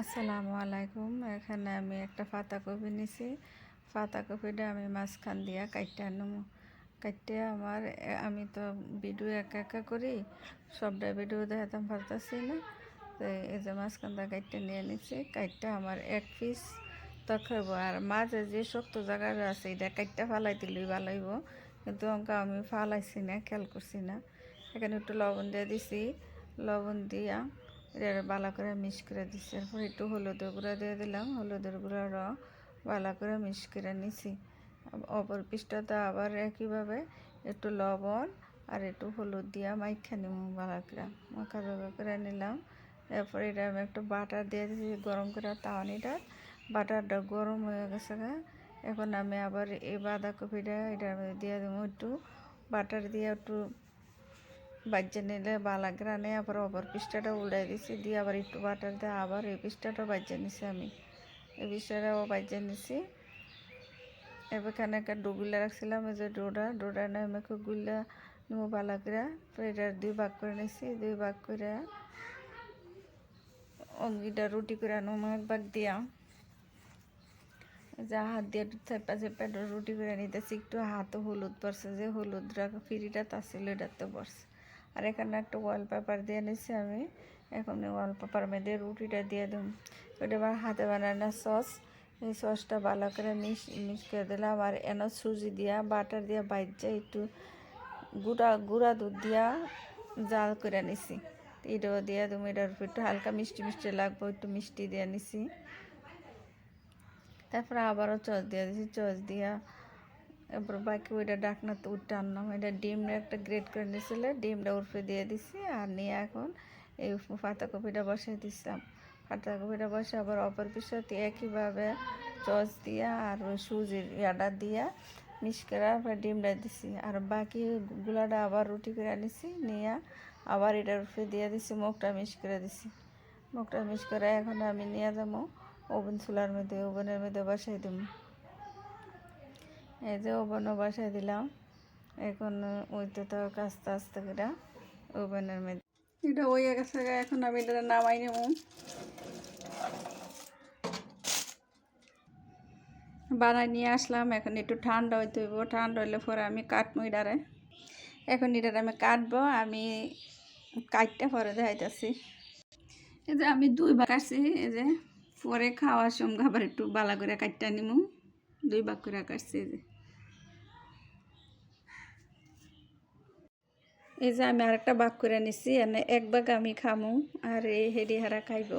আসসালামু আলাইকুম। এখানে আমি একটা পাতাকপি নিছি। পাতাকপিটা আমি মাঝখান দিয়া কাইটা নেব কাইটে আমার আমি তো ভিডিও একা একা করি, সবটা ভিডিও দেখাতাম পারতাছি না। তো এই যে মাঝখানটা কাইটে নিয়ে নিছি। কাইটটা আমার এক পিস। তখাইব আর মাঝে যে শক্ত জায়গাটা আছে, এটা কাইটটা ফালাই দিলেই ভালাইব কিন্তু অঙ্ক, আমি ফালাইছি না, খেয়াল করছি না। এখানে একটু লবণ দিয়ে দিছি। লবণ দিয়া এটা ভালো করে মিক্স করে দিচ্ছি এরপর একটু হলুদের গুঁড়া দিয়ে দিলাম। হলুদের গুঁড়ারও ভালো করে মিক্স করে নিছি। অপর পিসটাতে আবার একইভাবে একটু লবণ আর একটু হলুদ দিয়া মাইখা নিব ভালো করে। মাখা জাখা করে নিলাম। এরপর এটা আমি একটু বাটার দিয়ে দিয়েছি গরম করে তাওয়ানিটা। বাটারটা গরম হয়ে গেছে। এখন আমি আবার এই বাঁধাকপিটা এটা আমি দিয়ে দেবো একটু। বাটার দিয়ে একটু বাজ্যে নিলে বালা গ্রানে আবার অপর পিসটাটা উল্টাই দিছি, দিয়ে আবার একটু বাটার দিয়ে, আবার এই পিসটাটা বাজ্যে নিছি আমি। এই পিসটাটাও বাজ্যে নিছি এখানে একটা ডুগুলা রাখছিলাম, এই যে ডোডা ডোডা নিয়ে আমি একটু গুলা নেব তো এটা দুই ভাগ করে নিছি, দুই ভাগ করে অঙ্গিটা রুটি করে নেব এক ভাগ দিয়া। যা হাত দিয়ে চেপা চেপা রুটি করে নিতেছি, একটু হাতে হলুদ পড়ছে, যে হলুদ ফিরিটা তাছিল এটাতে পড়ছে। আর এখানে একটা ওয়াল পেপার দিয়ে নিছি আমি। এখন ওয়াল পেপার মধ্যে রুটিটা দিয়ে দিম ওটা আমার হাতে বানানো সস এই সসটা ভালো করে মিক্স মিক্স করে দিলাম। আর এন সুজি দিয়া বাটার দিয়া বাইজা একটু গুঁড়া গুঁড়া দুধ দিয়া জাল করে নিছি। এটাও দিয়ে তুমি এটার উপর একটু হালকা মিষ্টি মিষ্টি লাগবে, একটু মিষ্টি দিয়ে নিছি। তারপরে আবারও চচ দিয়ে দিছি। চচ দিয়া এরপর বাকি ওইটা ডাকনাতে উঠে আনলাম। এটা ডিমটা একটা গ্রেট করে নিয়েছিল, ডিমটা উর্ফে দিয়ে দিছি আর নিয়ে এখন এই পাতাকপিটা বসাই দিছিলাম। পাতাকপিটা বসে আবার অপর পিছতে একইভাবে চচ দিয়া আর ওই সুজির ইয়াটা দিয়া মিক্স করে আবার ডিমটা দিছি। আর বাকি গুলাটা আবার রুটি করে নিছি নিয়ে আবার এটার উপরে দিয়ে দিছি, মুখটা মিক্স করে দিছি। মুখটা মিক্স করে এখন আমি নিয়ে যাব, ওভেন চুলার মধ্যে, ওভেনের মধ্যে বসাই দিব। এই যে ওভেনও বসাই দিলাম। এখন ওইতে তো আস্তে আস্তে করে ওভেনের মধ্যে। এটা ওই গেছে এখন আমি এটা নামাই নেব। বানাই নিয়ে আসলাম, এখন একটু ঠান্ডা হইতে হইব। ঠান্ডা হইলে পরে আমি কাটবো এটারে এখন এটারে আমি কাটবো, আমি কাটতে পরে দেখাইতেছি। এই যে আমি দুই ভাগ কাটছি, এই যে পরে খাওয়ার সময় আবার একটু বালা করে কাটটা নিমু। দুই ভাগ করে কাটছি, এই যে। এই যে আমি আরেকটা বাঘ করে নিছি, এনে এক বাঘ আমি খামু, আর এই হেডি হারা খাইব।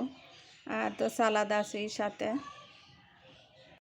আর তো সালাদ আছে সাথে।